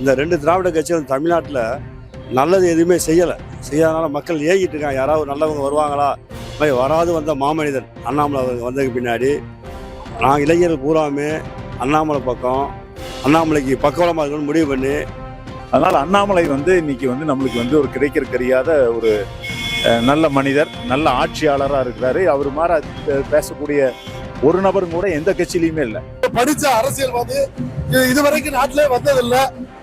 இந்த ரெண்டு திராவிட கட்சியும் தமிழ்நாட்டில் நல்லது எதுவுமே செய்யலை. செய்யாதனால மக்கள் ஏகிட்டு இருக்காங்க. யாராவது நல்லவங்க வருவாங்களா? மாதிரி வராது வந்த மாமனிதன் அண்ணாமலை அவங்க வந்ததுக்கு பின்னாடி. நான் இளைஞர்கள் பூராமே அண்ணாமலை பக்கம். அண்ணாமலைக்கு பக்கவலமாக இருக்கணும்னு முடிவு பண்ணி. அதனால அண்ணாமலை வந்து இன்னைக்கு வந்து நம்மளுக்கு வந்து ஒரு கிடைக்கிறக்கறியாத ஒரு அஹ், நல்ல மனிதர் நல்ல ஆட்சியாளராக இருக்கிறாரு. அவர் மாதிரி பேசக்கூடிய ஒரு நபரும் கூட எந்த கட்சியிலையுமே இல்லை. படிச்ச அரசியல்வாதி இது இதுவரைக்கும் நாட்டிலே வந்ததில்ல.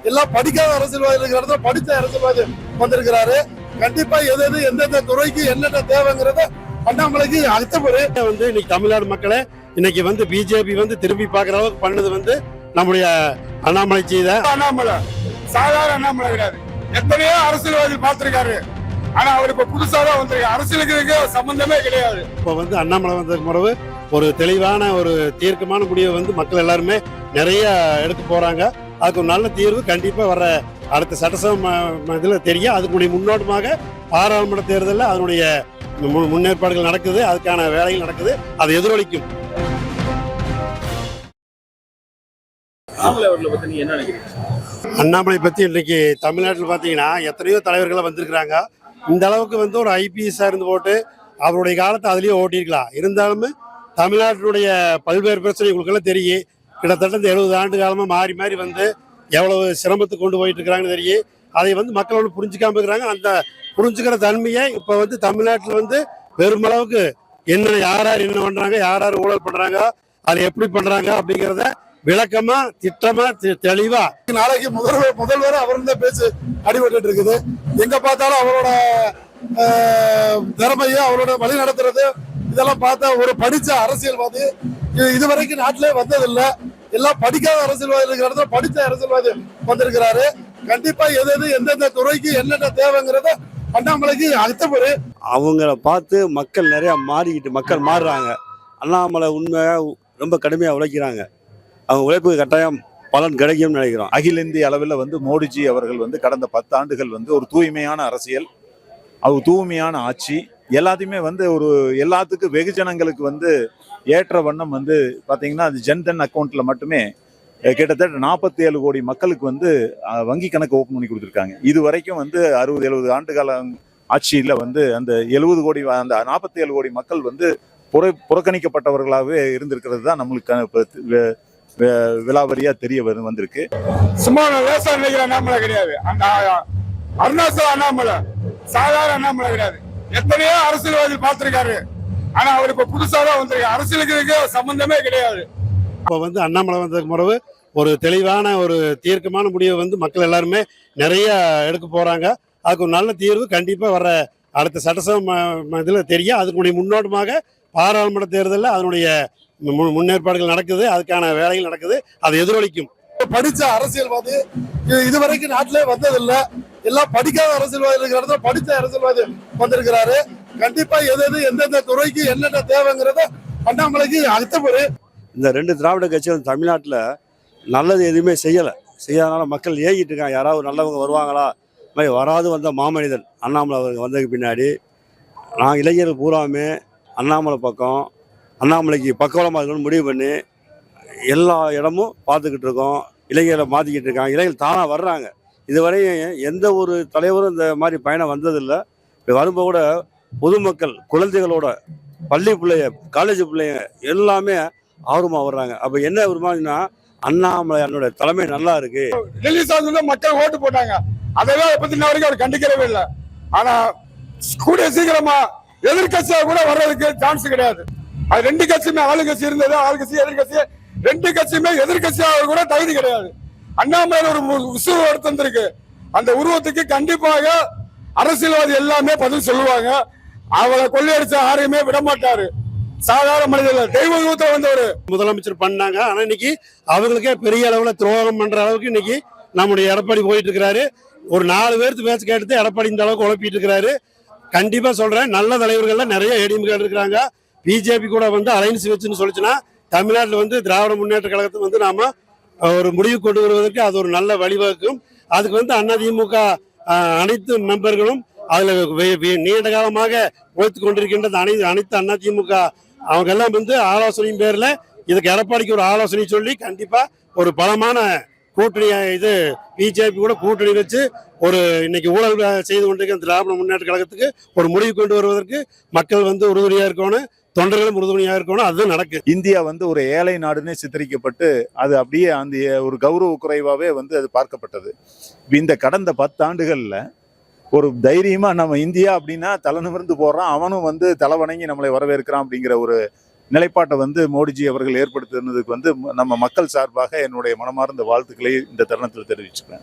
எல்லாம் படிக்காத அரசியல்வாதி இருக்கிற இடத்துல படிச்ச அரசியல்வாதி வந்திருக்கிறாரு. கண்டிப்பா எது எது எந்தெந்த துறைக்கு என்னென்ன தேவைங்கிறத அண்ணாமலைக்கு அர்த்தப்படு வந்து இன்னைக்கு தமிழ்நாடு மக்களை இன்னைக்கு வந்து பிஜேபி வந்து திரும்பி பார்க்குற அளவுக்கு பண்ணது வந்து நம்முடைய அண்ணாமலை செய்த அண்ணாமலை சாதாரண அண்ணாமலை கிடையாது. எத்தனையோ அரசியல்வாதி பார்த்திருக்காரு. ஆனா அவர் இப்ப புதுசா தான் வந்திருக்கு அரசியலுக்கு சம்பந்தமே கிடையாது. இப்போ வந்து அண்ணாமலை வந்ததுக்கு பிறகு ஒரு தெளிவான ஒரு தீர்க்கமான முடிவை வந்து மக்கள் எல்லாருமே நிறைய எடுக்க போறாங்க. அதுக்கு ஒரு நல்ல தீர்வு கண்டிப்பா வர அடுத்த சட்டசபை இதில் தெரியும். அதுக்குடைய முன்னோட்டமாக பாராளுமன்ற தேர்தலில் அதனுடைய முன்னேற்பாடுகள் நடக்குது. அதுக்கான வேலைகள் நடக்குது. அது எதிரொலிக்கும். அண்ணாமலை பற்றி இன்றைக்கி தமிழ்நாட்டில் பார்த்தீங்கன்னா எத்தனையோ தலைவர்கள் வந்திருக்கிறாங்க. இந்த அளவுக்கு வந்து ஒரு ஐபிஎஸ்ஸாக இருந்து போட்டு அவருடைய காலத்தை அதுலேயே ஓட்டியிருக்கலாம். இருந்தாலுமே தமிழ்நாட்டினுடைய பல்வேறு பிரச்சனை உங்களுக்கெல்லாம் தெரியும். கிட்டத்தட்ட இந்த எழுபது ஆண்டு காலமாக மாறி மாறி வந்து எவ்வளவு சிரமத்துக்கு கொண்டு போயிட்டு இருக்கிறாங்கன்னு தெரியும் அதை வந்து மக்கள் ஒன்றும் புரிஞ்சுக்காம இருக்கிறாங்க. அந்த புரிஞ்சுக்கிற தன்மையை இப்போ வந்து தமிழ்நாட்டில் வந்து பெருமளவுக்கு என்ன யார் யார் என்ன பண்ணுறாங்க யார் யார் ஊழல் பண்ணுறாங்க அதை எப்படி பண்ணுறாங்க அப்படிங்கிறத விளக்கமா திட்டமா தெளிவா. நாளைக்கு முதல்வர் முதல்வர் அவர் தான் பேச்சு அடிபட்டு இருக்குது. எங்க பார்த்தாலும் அவரோட ஆஹ், திறமையை அவரோட வழி நடத்துறது இதெல்லாம் பார்த்தா ஒரு படிச்ச அரசியல்வாதி இது இதுவரைக்கும் நாட்டிலே வந்ததில்ல. எல்லாம் படிக்காத அரசியல்வாதி இருக்கிற இடத்துல படிச்ச அரசியல்வாதி வந்திருக்கிறாரு. கண்டிப்பா எது எது எந்தெந்த துறைக்கு என்னென்ன தேவைங்கிறத அண்ணாமலைக்கு அர்த்தப்படு அவங்கள பார்த்து மக்கள் நிறையா மாறிக்கிட்டு மக்கள் மாறுறாங்க. அண்ணாமலை உண்மையாக ரொம்ப கடுமையாக உழைக்கிறாங்க. அவங்க உழைப்புக்கு கட்டாயம் பலன் கிடைக்கும்னு நினைக்கிறோம். அகில இந்திய அளவில் வந்து மோடிஜி அவர்கள் வந்து கடந்த பத்து ஆண்டுகள் வந்து ஒரு தூய்மையான அரசியல் அவர் தூய்மையான ஆட்சி எல்லாத்தையுமே வந்து ஒரு எல்லாத்துக்கும் வெகுஜனங்களுக்கு வந்து ஏற்ற வண்ணம் வந்து பார்த்தீங்கன்னா அது ஜன்தன் அக்கௌண்ட்ல மட்டுமே கிட்டத்தட்ட நாற்பத்தி ஏழு கோடி மக்களுக்கு வந்து வங்கி கணக்கு ஓப்பன் பண்ணி கொடுத்துருக்காங்க. இது வரைக்கும் வந்து அறுபது எழுபது ஆண்டு காலம் ஆட்சியில் வந்து அந்த எழுபது கோடி அந்த நாற்பத்தி ஏழு கோடி மக்கள் வந்து புற புறக்கணிக்கப்பட்டவர்களாகவே இருந்திருக்கிறது தான் நம்மளுக்கு இப்ப விலாவரியா தெரிய வந்து வந்திருக்கு. சும்மா விவசாயம் நினைக்கிற அண்ணாமலை கிடையாது. அந்த அருணாச்சல அண்ணாமலை சாதாரண அண்ணாமலை கிடையாது. எத்தனையோ அரசியல்வாதி பார்த்திருக்காரு. ஆனா அவர் இப்ப புதுசா தான் வந்திருக்கு. அரசியலுக்கு சம்பந்தமே கிடையாது. இப்போ வந்து அண்ணாமலை வந்ததுக்கு பிறகு ஒரு தெளிவான ஒரு தீர்க்கமான முடிவை வந்து மக்கள் எல்லாருமே நிறைய எடுக்க போறாங்க. அதுக்கு ஒரு நல்ல தீர்வு கண்டிப்பா வர அடுத்த சட்டசபை இதில் தெரியும். அதுக்குடைய முன்னோட்டமாக பாராளுமன்ற தேர்தலில் அதனுடைய முன்னேற்பாடுகள் நடக்குது. அதுக்கான வேலைகள் நடக்குது. அது எதிரொலிக்கும். படிச்ச அரசியல்வாதி இது இதுவரைக்கும் நாட்டிலே வந்ததில்ல. எல்லாம் படிக்காத அரசியல்வாதி இருக்கிற இடத்துல படிச்ச அரசியல்வாதி வந்திருக்கிறாரு. கண்டிப்பா எது எந்தெந்த துறைக்கு என்னென்ன தேவைங்கிறத அண்ணாமலைக்கு அர்த்தப்படு இந்த ரெண்டு திராவிட கட்சிகளும் தமிழ்நாட்டில் நல்லது எதுவுமே செய்யலை. செய்யாதனால மக்கள் ஏகிட்டு இருக்காங்க. யாராவது நல்லவங்க வருவாங்களா? மாதிரி வராது வந்த மாமனிதன் அண்ணாமலை அவருக்கு வந்ததுக்கு பின்னாடி. நான் இளைஞர்கள் பூராமே அண்ணாமலை பக்கம் அண்ணாமலைக்கு பக்கவலமாக இருக்கணும்னு முடிவு பண்ணி எல்லா இடமும் பார்த்துக்கிட்டு இருக்கோம். இளைஞர்களை மாற்றிக்கிட்டு இருக்காங்க. இளைஞர்கள் தானாக வர்றாங்க. இதுவரையும் எந்த ஒரு தலைவரும் இந்த மாதிரி பயணம் வந்ததில்லை. இப்போ வரும்போது கூட பொதுமக்கள் குழந்தைகளோட பள்ளி பிள்ளைய காலேஜ் பிள்ளைங்க எல்லாமே ஆர்வமாக வர்றாங்க. அப்போ என்ன ஒரு மாதிரினா அண்ணாமலை அண்ணோட தலைமை நல்லா இருக்கு. டெல்லி சார்ந்து மக்கள் ஓட்டு போட்டாங்க. அதெல்லாம் பத்தி இன்ன வரைக்கும் அவர் கண்டிக்கிறவே இல்லை. ஆனா கூடிய சீக்கிரமா எதிர்கட்சியா கூட வர்றதுக்கு சான்ஸ் கிடையாது. அது ரெண்டு கட்சியுமே ஆளுங்கட்சி இருந்தது ஆளுங்கட்சி எதிர்கட்சி ரெண்டு கட்சியுமே எதிர்கட்சியாக கூட தகுதி கிடையாது. அண்ணாமலை ஒரு உசுவ எடுத்து வந்திருக்கு. அந்த உருவத்துக்கு கண்டிப்பாக அரசியல்வாதி எல்லாமே பதில் சொல்லுவாங்க. அவரை கொள்ளையடிச்ச யாரையுமே விட மாட்டாரு சாதாரண மனிதர்கள். தெய்வ உருவத்தை வந்தவர். முதலமைச்சர் பண்ணாங்க. ஆனா இன்னைக்கு அவங்களுக்கே பெரிய அளவுல துரோகம் பண்ற அளவுக்கு இன்னைக்கு நம்முடைய எடப்பாடி போயிட்டு இருக்கிறாரு. ஒரு நாலு பேர்த்து பேச்சு கேட்டு எடப்பாடி இந்த அளவுக்கு குழப்பிட்டு இருக்கிறாரு. கண்டிப்பா சொல்றேன் நல்ல தலைவர்கள்லாம் நிறைய ஏடிஎம்கள் இருக்கிறாங்க. பிஜேபி கூட வந்து அலைன்ஸ் வச்சுன்னு சொல்லிச்சுன்னா தமிழ்நாட்டில் வந்து திராவிட முன்னேற்ற கழகத்தை வந்து நாம ஒரு முடிவு கொண்டு வருவதற்கு அது ஒரு நல்ல வழிவகுக்கும். அதுக்கு வந்து அதிமுக அனைத்து மெம்பர்களும் அதில் வே- வே- நீண்ட காலமாக உழைத்து கொண்டிருக்கின்றது அனைத்து அனைத்து அதிமுக அவங்க எல்லாம் வந்து ஆலோசனையும் பேரில் இதுக்கு எடப்பாடிக்கு ஒரு ஆலோசனை சொல்லி கண்டிப்பாக ஒரு பலமான கூட்டணி இது பிஜேபி கூட கூட்டணி வச்சு ஒரு இன்னைக்கு ஊழல் செய்து கொண்டிருக்கிற திராவிட முன்னேற்ற கழகத்துக்கு ஒரு முடிவு கொண்டு வருவதற்கு மக்கள் வந்து உறுதுணையாக இருக்கணும் தொண்டர்களும் உறுதுணையாக இருக்கணும் அதுதான் நடக்கு. இந்தியா வந்து ஒரு ஏழை நாடுன்னே சித்தரிக்கப்பட்டு அது அப்படியே அந்த ஒரு கௌரவ குறைவாகவே வந்து அது பார்க்கப்பட்டது. இந்த கடந்த பத்தாண்டுகளில் ஒரு தைரியமா நம்ம இந்தியா அப்படின்னா தலை நிமிர்ந்து போடுறான் அவனும் வந்து தலை வணங்கி நம்மளை வரவேற்கிறான் அப்படிங்கிற ஒரு நிலைப்பாட்டை வந்து மோடிஜி அவர்கள் ஏற்படுத்தினதுக்கு வந்து நம்ம மக்கள் சார்பாக என்னுடைய மனமார்ந்த வாழ்த்துக்களை இந்த தருணத்தில் தெரிவிச்சுக்கிறேன்.